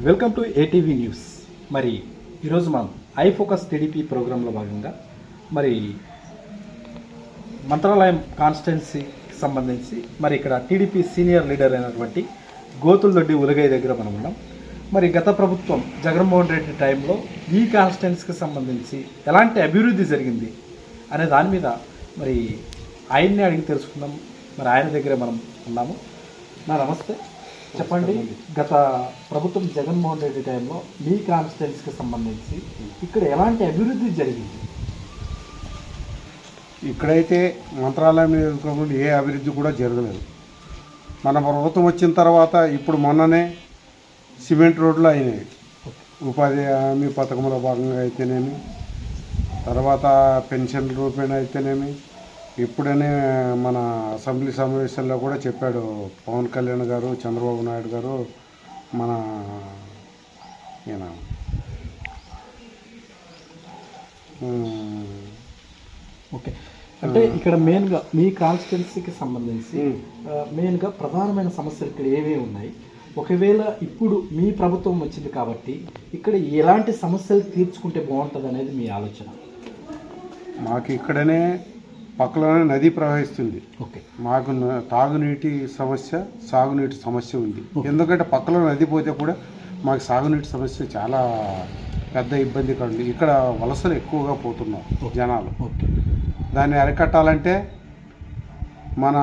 Welcome to ATV news మరి ఈరోజు మనం ఐ ఫోకస్ టీడీపీ ప్రోగ్రాంలో భాగంగా మరి మంత్రాలయం కాన్స్టిట్యున్సీకి సంబంధించి మరి ఇక్కడ టీడీపీ సీనియర్ లీడర్ అయినటువంటి గోతులదొడ్డి ఉలగయ్య దగ్గర మనం ఉన్నాం. మరి గత ప్రభుత్వం జగన్మోహన్ రెడ్డి టైంలో ఈ కాన్స్టిట్యున్సీకి సంబంధించి ఎలాంటి అభివృద్ధి జరిగింది అనే దాని మీద మరి ఆయన్ని అడిగి తెలుసుకుందాం. మరి ఆయన దగ్గరే మనం ఉన్నాము. నా నమస్తే. చెప్పండి. గత ప్రభుత్వం జగన్మోహన్ రెడ్డి టైంలో మీ కాన్స్టిట్యున్సీకి సంబంధించి ఇక్కడ ఎలాంటి అభివృద్ధి జరిగింది? ఇక్కడైతే మంత్రాలయం నియోజకవర్గంలో ఏ అభివృద్ధి కూడా జరగలేదు. మన ప్రభుత్వం వచ్చిన తర్వాత ఇప్పుడు మొన్ననే సిమెంట్ రోడ్లు అయినాయి. ఉపాధి హామీ పథకంలో భాగంగా అయితేనేమి తర్వాత పెన్షన్ రూపేణ అయితేనేమి ఇప్పుడనే మన అసెంబ్లీ సమావేశంలో కూడా చెప్పాడు పవన్ కళ్యాణ్ గారు చంద్రబాబు నాయుడు గారు మన ఈయన. ఓకే. అంటే ఇక్కడ మెయిన్గా మీ కాన్స్టిట్యున్సీకి సంబంధించి మెయిన్గా ప్రధానమైన సమస్యలు ఇక్కడ ఏవే ఉన్నాయి? ఒకవేళ ఇప్పుడు మీ ప్రభుత్వం వచ్చింది కాబట్టి ఇక్కడ ఎలాంటి సమస్యలు తీర్చుకుంటే బాగుంటుంది అనేది మీ ఆలోచన? మాకు ఇక్కడనే పక్కలోనే నది ప్రవహిస్తుంది. ఓకే. మాకు తాగునీటి సమస్య సాగునీటి సమస్య ఉంది. ఎందుకంటే పక్కలో నది పోతే కూడా మాకు సాగునీటి సమస్య చాలా పెద్ద ఇబ్బంది కండి ఇక్కడ వలసలు ఎక్కువగా పోతున్నారు జనాలు. దాన్ని అరికట్టాలంటే మన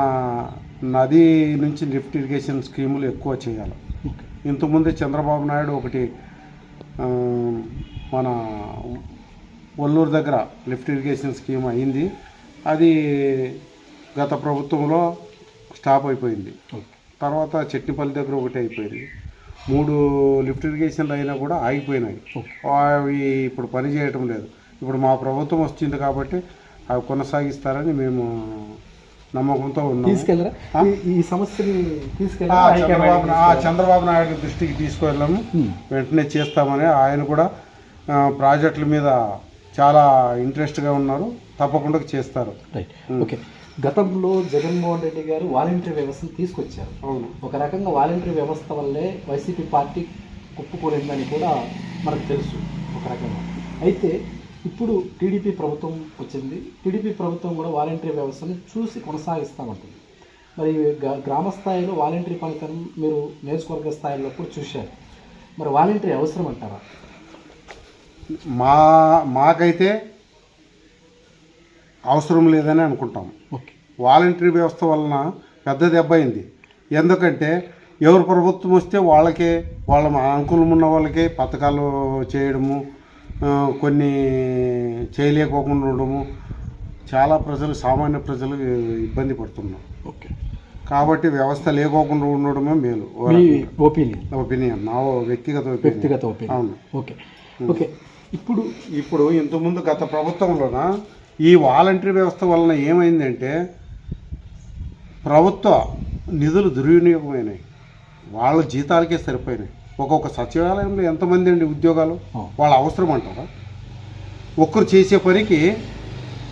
నది నుంచి లిఫ్ట్ ఇరిగేషన్ స్కీములు ఎక్కువ చేయాలి. ఇంతకుముందు చంద్రబాబు నాయుడు ఒకటి మన ఒల్లూరు దగ్గర లిఫ్ట్ ఇరిగేషన్ స్కీమ్ అయింది. అది గత ప్రభుత్వంలో స్టాప్ అయిపోయింది. తర్వాత చట్నిపల్లి దగ్గర ఒకటి అయిపోయింది. మూడు లిఫ్ట్ ఇరిగేషన్లు అయినా కూడా ఆగిపోయినాయి. అవి ఇప్పుడు పని చేయటం లేదు. ఇప్పుడు మా ప్రభుత్వం వచ్చింది కాబట్టి అవి కొనసాగిస్తారని మేము నమ్మకంతో ఆ? ఈ- సమస్యని చంద్రబాబు చంద్రబాబు నాయుడు దృష్టికి తీసుకువెళ్ళాము. వెంటనే చేస్తామని ఆయన కూడా ప్రాజెక్టుల మీద చాలా ఇంట్రెస్ట్గా ఉన్నారు. తప్పకుండా చేస్తారు. రైట్ ఓకే గతంలో జగన్మోహన్ రెడ్డి గారు వాలంటీర్ వ్యవస్థను తీసుకొచ్చారు. అవును. ఒక రకంగా వాలంటరీ వ్యవస్థ వల్లే వైసీపీ పార్టీ కుప్పుకోలేదని కూడా మనకు తెలుసు ఒక రకంగా. అయితే ఇప్పుడు టీడీపీ ప్రభుత్వం వచ్చింది. టీడీపీ ప్రభుత్వం కూడా వాలంటరీ వ్యవస్థను చూసి కొనసాగిస్తామంటుంది. మరి గ్రామ స్థాయిలో వాలంటరీ పనితనం మీరు నియోజకవర్గ స్థాయిలో కూడా చూశారు. మరి వాలంటరీ అవసరం అంటారా? మా మాకైతే అవసరం లేదని అనుకుంటాం. ఓకే. వాలంటరీ వ్యవస్థ వలన పెద్ద దెబ్బ అయింది. ఎందుకంటే ఎవరు ప్రభుత్వం వస్తే వాళ్ళకే వాళ్ళ అనుకూలం ఉన్న వాళ్ళకే పథకాలు చేయడము కొన్ని చేయలేకోకుండా ఉండడము చాలా ప్రజలు సామాన్య ప్రజలు ఇబ్బంది పడుతున్నారు. ఓకే. కాబట్టి వ్యవస్థ లేకోకుండా ఉండడమే మేలు. ఒపీనియన్? ఒపీనియన్. నా వ్యక్తిగత వ్యక్తిగత ఒపీనియన్. అవును. ఓకే. ఓకే. ఇప్పుడు ఇప్పుడు ఇంతకుముందు గత ప్రభుత్వంలోన ఈ వాలంటరీ వ్యవస్థ వలన ఏమైందంటే ప్రభుత్వ నిధులు దుర్వినియోగమైనాయి. వాళ్ళ జీతాలకే సరిపోయినాయి. ఒక్కొక్క సచివాలయంలో ఎంతమంది అండి ఉద్యోగాలు. వాళ్ళ అవసరం అంటారా? ఒక్కరు చేసే పనికి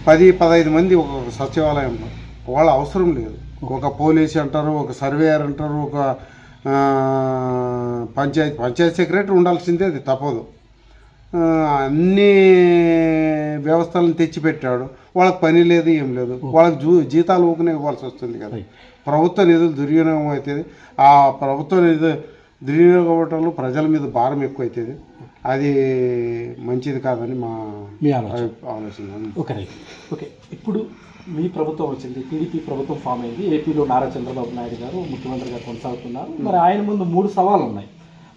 పది పదహైదు మంది ఒక్కొక్క సచివాలయంలో. వాళ్ళ అవసరం లేదు. ఒక పోలీస్ అంటారు ఒక సర్వేయర్ అంటారు ఒక పంచాయతీ పంచాయతీ సెక్రటరీ ఉండాల్సిందే అది తప్పదు. అన్ని వ్యవస్థలను తెచ్చిపెట్టాడు. వాళ్ళకి పని లేదు ఏం లేదు. వాళ్ళకి జూ జీతాలు ఊకనే ఇవ్వాల్సి వస్తుంది కదా. ప్రభుత్వ నిధులు దుర్వినియోగం అవుతుంది. ఆ ప్రభుత్వ నిధులు దుర్వినియోగం అవ్వటంలో ప్రజల మీద భారం ఎక్కువ అవుతుంది అది మంచిది కాదని మా మీ ఆలోచన. ఓకే ఓకే ఇప్పుడు మీ ప్రభుత్వం వచ్చింది. టీడీపీ ప్రభుత్వం ఫామ్ అయింది. ఏపీలో నారా చంద్రబాబు నాయుడు గారు ముఖ్యమంత్రిగా కొనసాగుతున్నారు. మరి ఆయన ముందు మూడు సవాళ్ళు ఉన్నాయి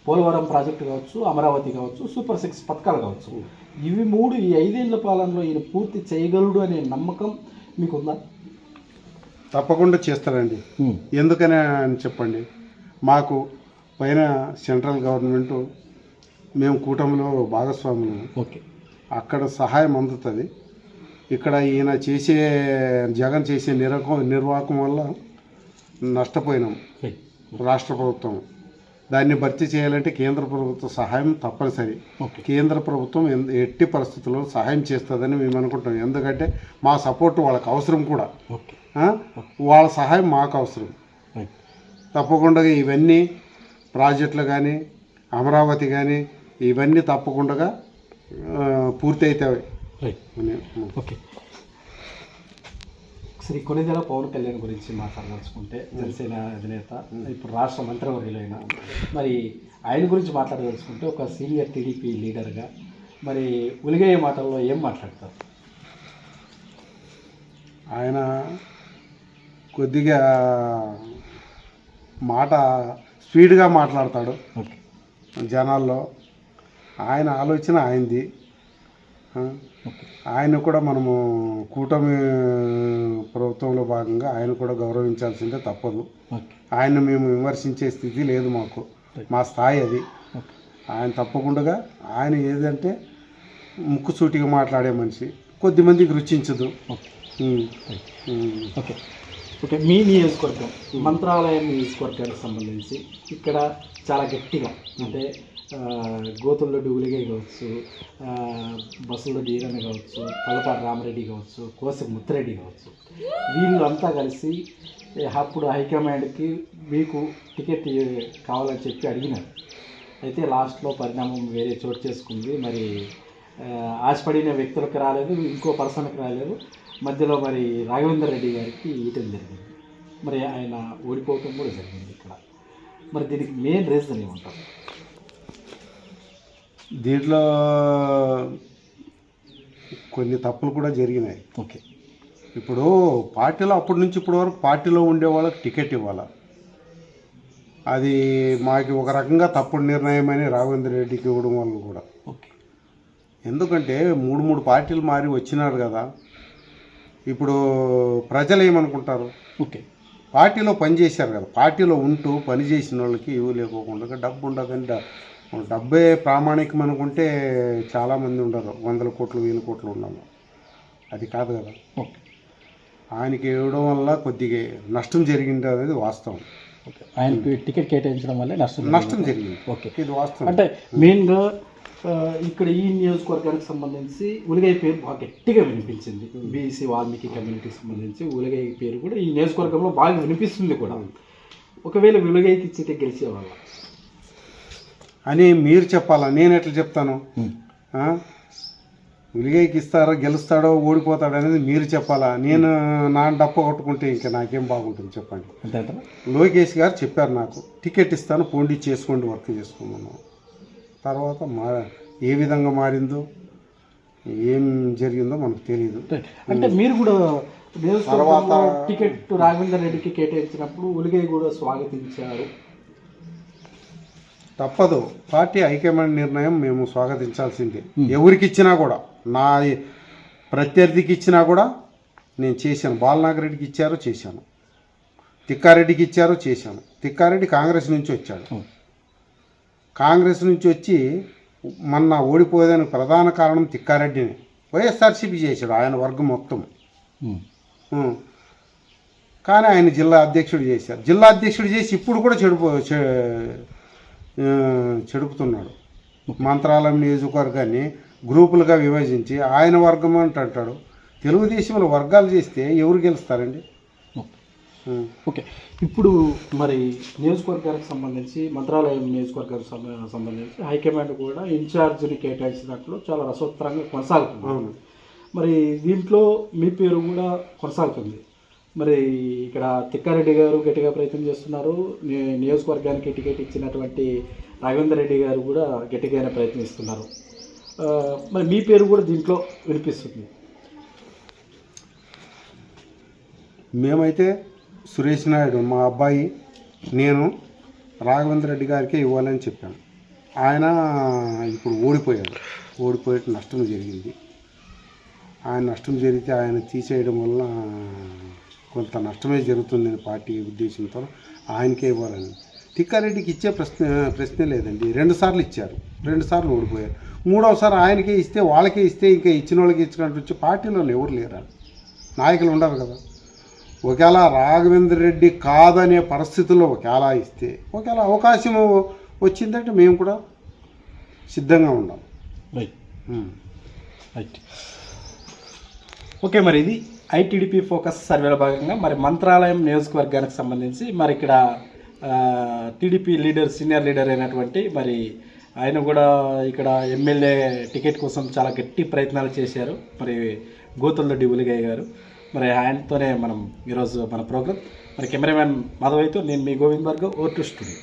పోలవరం ప్రాజెక్టు కావచ్చు అమరావతి కావచ్చు సూపర్ సిక్స్ పథకాలు కావచ్చు. ఇవి మూడు ఈ ఐదేళ్ళ పాలనలో ఈయన పూర్తి చేయగలడు అనే నమ్మకం మీకుందా? తప్పకుండా చేస్తారండి. ఎందుకని అని చెప్పండి. మాకు పైన సెంట్రల్ గవర్నమెంట్ మేము కూటమిలో భాగస్వాములు. ఓకే. అక్కడ సహాయం అందుతుంది. ఇక్కడ ఈయన చేసే జగన్ చేసే నిరకం నిర్వాహకం వల్ల నష్టపోయినాం. రాష్ట్ర ప్రభుత్వం. దాన్ని భర్తీ చేయాలంటే కేంద్ర ప్రభుత్వ సహాయం తప్పనిసరి. ఓకే. కేంద్ర ప్రభుత్వం ఎట్టి పరిస్థితుల్లో సహాయం చేస్తుందని మేము అనుకుంటాం ఎందుకంటే మా సపోర్ట్ వాళ్ళకి అవసరం కూడా? వాళ్ళ సహాయం మాకు అవసరం. తప్పకుండా ఇవన్నీ ప్రాజెక్టులు కానీ అమరావతి కానీ ఇవన్నీ తప్పకుండా పూర్తి అవుతాయి ఓకే. శ్రీ కొనిదెల పవన్ కళ్యాణ్ గురించి మాట్లాడదలుచుకుంటే జనసేన అధినేత ఇప్పుడు రాష్ట్ర మంత్రివర్యులైన మరి ఆయన గురించి మాట్లాడదలుచుకుంటే ఒక సీనియర్ టీడీపీ లీడర్గా మరి ఉలిగయ్య మాటల్లో ఏం మాట్లాడతారు? ఆయన కొద్దిగా మాట స్పీడ్గా మాట్లాడతాడు జనాల్లో. ఆయన ఆలోచన ఆయనది. ఆయన కూడా మనము కూటమి ప్రభుత్వంలో భాగంగా ఆయన కూడా గౌరవించాల్సిందే తప్పదు. ఆయన మేము విమర్శించే స్థితి లేదు మాకు. మా స్థాయి అది. ఆయన తప్పకుండా ఆయన ఏదంటే ముక్కుసూటిగా మాట్లాడే మనిషి. కొద్దిమందికి రుచించదు. ఓకే మీ నియోజకవర్గం మంత్రాలయం నియోజకవర్గానికి సంబంధించి ఇక్కడ చాలా గట్టిగా అంటే గోతుల్లో డూగులిగే కావచ్చు బస్సులో బస్సులరెడ్డి కావచ్చు పల్లపాటి రామరెడ్డి కావచ్చు కోసి ముత్తిరెడ్డి కావచ్చు. వీళ్ళు అంతా కలిసి అప్పుడు హైకమాండ్కి మీకు టికెట్ కావాలని చెప్పి అడిగినారు. అయితే లాస్ట్లో పరిణామం వేరే చోటు చేసుకుంది. మరి ఆశపడిన వ్యక్తులకు రాలేదు ఇంకో పర్సన్కి రాలేదు. మధ్యలో మరి రాఘవేందర్ రెడ్డి గారికి ఈటం జరిగింది. మరి ఆయన ఓడిపోవటం కూడా జరిగింది ఇక్కడ. మరి దీనికి మెయిన్ రీజన్ ఏమంటారు? దీంట్లో కొన్ని తప్పులు కూడా జరిగినాయి. ఓకే. ఇప్పుడు పార్టీలో అప్పటి నుంచి ఇప్పటి వరకు పార్టీలో ఉండే వాళ్ళకి టికెట్ ఇవ్వాలి? అది మాకు ఒక రకంగా తప్పుడు నిర్ణయం అని రాఘవేంద్ర రెడ్డికి ఇవ్వడం వల్ల కూడా. ఓకే. ఎందుకంటే మూడు మూడు పార్టీలు మారి వచ్చినారు కదా. ఇప్పుడు ప్రజలు ఏమనుకుంటారు? ఓకే. పార్టీలో పని చేశారు కదా. పార్టీలో ఉంటూ పని చేసిన వాళ్ళకి ఇవి లేకోకుండా డబ్బు ఉండదని డబ్బే ప్రామాణికం అనుకుంటే చాలామంది ఉండరు. వందల కోట్లు వేల కోట్లు ఉన్నాము అది కాదు కదా. ఓకే. ఆయనకి ఇవ్వడం వల్ల కొద్దిగా నష్టం జరిగింది అనేది వాస్తవం. ఓకే. ఆయనకి టికెట్ కేటాయించడం వల్లే నష్టం నష్టం జరిగింది. ఓకే. ఇది వాస్తవం. అంటే మెయిన్గా ఇక్కడ ఈ నియోజకవర్గానికి సంబంధించి ఉలిగై పేరు బాగా గట్టిగా వినిపించింది. బీసీ వాల్మీకి కమ్యూనిటీకి సంబంధించి ఉలిగై పేరు కూడా ఈ నియోజకవర్గంలో బాగా వినిపిస్తుంది కూడా. ఒకవేళ ఉలిగైకి ఇచ్చితే గెలిచేవాళ్ళ. అని మీరు చెప్పాలా? నేను ఎట్లా చెప్తాను? ఆ? విలిగైకి ఇస్తారో గెలుస్తాడో ఓడిపోతాడో అనేది మీరు చెప్పాలా? నేను నా డప్ప కొట్టుకుంటే ఇంకా నాకేం బాగుంటుంది చెప్పండి. లోకేష్ గారు చెప్పారు నాకు టికెట్ ఇస్తాను పోండి చేసుకోండి వర్క్ చేసుకోమన్నాను. తర్వాత మా ఏ విధంగా మారిందో ఏం జరిగిందో మనకు తెలియదు అంటే- మీరు కూడా నియోజకవర్గంలో టికెట్ రాఘవేందర్ రెడ్డికి కేటాయించినప్పుడు ఉలిగై కూడా స్వాగతించారు. తప్పదు. పార్టీ హైకమాండ్ నిర్ణయం మేము స్వాగతించాల్సిందే. ఎవరికి ఇచ్చినా కూడా నా ప్రత్యర్థికి ఇచ్చినా కూడా నేను చేశాను. బాలనాగరెడ్డికి ఇచ్చారో చేశాను. తిక్కారెడ్డికి ఇచ్చారో చేశాను. తిక్కారెడ్డి కాంగ్రెస్ నుంచి వచ్చాడు. కాంగ్రెస్ నుంచి వచ్చి మొన్న ఓడిపోయేదానికి ప్రధాన కారణం తిక్కారెడ్డిని. వైఎస్ఆర్సీపీ చేశాడు ఆయన వర్గం మొత్తం. కానీ ఆయన జిల్లా అధ్యక్షుడు చేశారు. జిల్లా అధ్యక్షుడు చేసి ఇప్పుడు కూడా చెడుపు చెడుపుతున్నాడు. మంత్రాలయం నియోజకవర్గాన్ని గ్రూపులుగా విభజించి ఆయన వర్గం అంటే అంటాడు. తెలుగుదేశంలో వర్గాలు చేస్తే ఎవరు గెలుస్తారండి. ఓకే. ఇప్పుడు మరి నియోజకవర్గానికి సంబంధించి మంత్రాలయం నియోజకవర్గానికి సంబ- సంబంధించి హైకమాండ్ కూడా ఇన్ఛార్జిని కేటాయించినట్లు చాలా రసోత్తరంగా కొనసాగుతుంది. మరి దీంట్లో మీ పేరు కూడా కొనసాగుతుంది. మరి ఇక్కడ తిక్కారెడ్డి గారు గట్టిగా ప్రయత్నం చేస్తున్నారు. నియోజకవర్గానికి టికెట్ ఇచ్చినటువంటి రాఘవేందర్ రెడ్డి గారు కూడా గట్టిగానే ప్రయత్నిస్తున్నారు. మరి మీ పేరు కూడా దీంట్లో వినిపిస్తుంది. మేమైతే సురేష్ నాయుడు మా అబ్బాయి నేను రాఘవేంద్ర రెడ్డి గారికి ఇవ్వాలని చెప్పాను ఆయన ఇప్పుడు ఓడిపోయాడు. ఓడిపోయి నష్టం జరిగింది. ఆయన నష్టం జరిగితే ఆయన తీసేయడం వల్ల కొంత నష్టమే జరుగుతుంది పార్టీ ఉద్దేశంతో ఆయనకే ఇవ్వాలని. తిక్కారెడ్డికి ఇచ్చే ప్రశ్న ప్రశ్నే లేదండి. రెండు సార్లు ఇచ్చారు. రెండు సార్లు ఓడిపోయారు. మూడవసారి ఆయనకే ఇస్తే వాళ్ళకే ఇస్తే ఇంకా ఇచ్చిన వాళ్ళకి ఇచ్చినట్టు వచ్చి పార్టీలో ఎవరు లేరా? నాయకులు ఉండరు కదా. ఒకవేళ రాఘవేంద్ర రెడ్డి కాదనే పరిస్థితుల్లో ఒకవేళ ఇస్తే ఒకవేళ అవకాశం వచ్చిందంటే మేము కూడా సిద్ధంగా ఉండాలి. రైట్. రైట్ ఓకే మరి ఇది ఐటీడీపీ ఫోకస్ సర్వేలో భాగంగా మరి మంత్రాలయం నియోజకవర్గానికి సంబంధించి మరి ఇక్కడ టీడీపీ లీడర్ సీనియర్ లీడర్ అయినటువంటి మరి ఆయన కూడా ఇక్కడ ఎమ్మెల్యే టికెట్ కోసం చాలా గట్టి ప్రయత్నాలు చేశారు. మరి గోతుల్లో ఉలిగయ్య గారు. మరి ఆయనతోనే మనం ఈరోజు మన ప్రోగ్రామ్ మరి కెమెరామ్యాన్ మాధవ్ అయితే నేను మీ Govind Bhargav O two studio.